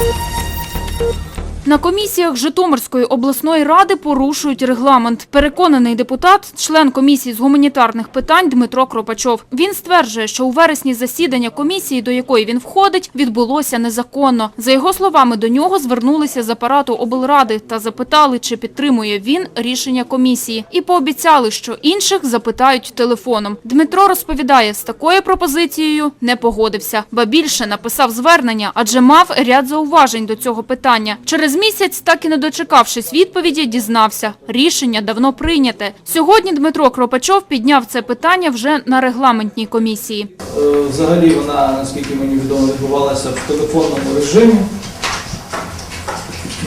Thank you. На комісіях Житомирської обласної ради порушують регламент. Переконаний депутат, член комісії з гуманітарних питань Дмитро Кропачов. Він стверджує, що у вересні засідання комісії, до якої він входить, відбулося незаконно. За його словами, до нього звернулися з апарату облради та запитали, чи підтримує він рішення комісії, і пообіцяли, що інших запитають телефоном. Дмитро розповідає, з такою пропозицією не погодився, ба більше написав звернення, адже мав ряд зауважень до цього питання. Через місяць, так і не дочекавшись відповіді, дізнався. Рішення давно прийняте. Сьогодні Дмитро Кропачов підняв це питання вже на регламентній комісії. Е, Взагалі вона, наскільки мені відомо, відбувалася в телефонному режимі.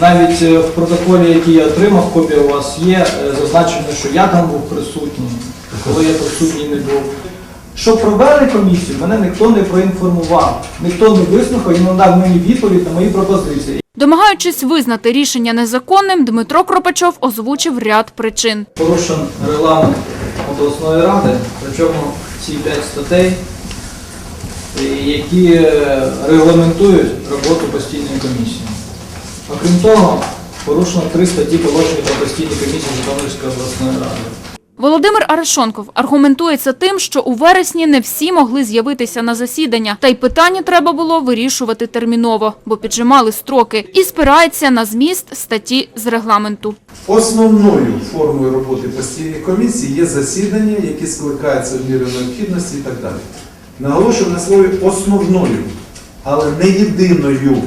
Навіть е, в протоколі, який я отримав, копія у вас є, е, зазначено, що я там був присутній, коли я присутній не був. Що провели комісію, мене ніхто не проінформував, ніхто не вислухав і не надав мені відповідь на мої пропозиції. Домагаючись визнати рішення незаконним, Дмитро Кропачов озвучив ряд причин. Порушен регламент обласної ради, причому ці п'ять статей, е, які е, регламентують роботу постійної комісії. Окрім того, порушено три статті положення про постійні комісії Житомирської обласної ради. Володимир Арешонков аргументує це тим, що у вересні не всі могли з'явитися на засідання, та й питання треба було вирішувати терміново, бо піджимали строки, і спирається на зміст статті з регламенту. Основною формою роботи постійної комісії є засідання, які скликаються в мірі необхідності і так далі. Наголошую на слові основною, але не єдиною.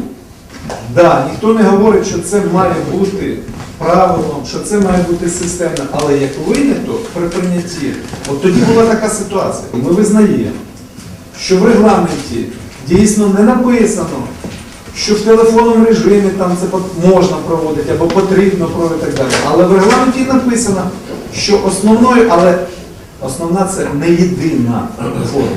Да, ніхто не говорить, що це має бути правилом, що це має бути системно, але як виняток при прийнятті, от тоді була така ситуація. Ми визнаємо, що в регламенті дійсно не написано, що в телефонному режимі там це можна проводити або потрібно проводити так далі. Але в регламенті написано, що основною, але основна це не єдина форма.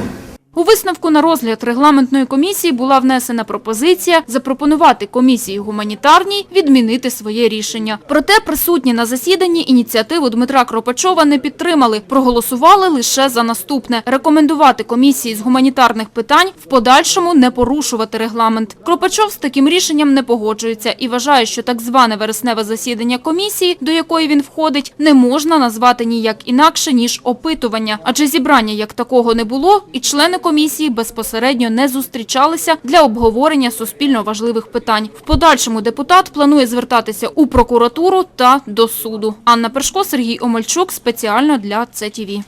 У висновку на розгляд регламентної комісії була внесена пропозиція запропонувати комісії гуманітарній відмінити своє рішення. Проте присутні на засіданні ініціативу Дмитра Кропачова не підтримали, проголосували лише за наступне – рекомендувати комісії з гуманітарних питань в подальшому не порушувати регламент. Кропачов з таким рішенням не погоджується і вважає, що так зване вересневе засідання комісії, до якої він входить, не можна назвати ніяк інакше, ніж опитування. Адже зібрання як такого не було, і члени комісії безпосередньо не зустрічалися для обговорення суспільно важливих питань. В подальшому депутат планує звертатися у прокуратуру та до суду. Анна Першко, Сергій Омельчук спеціально для ЦТВ.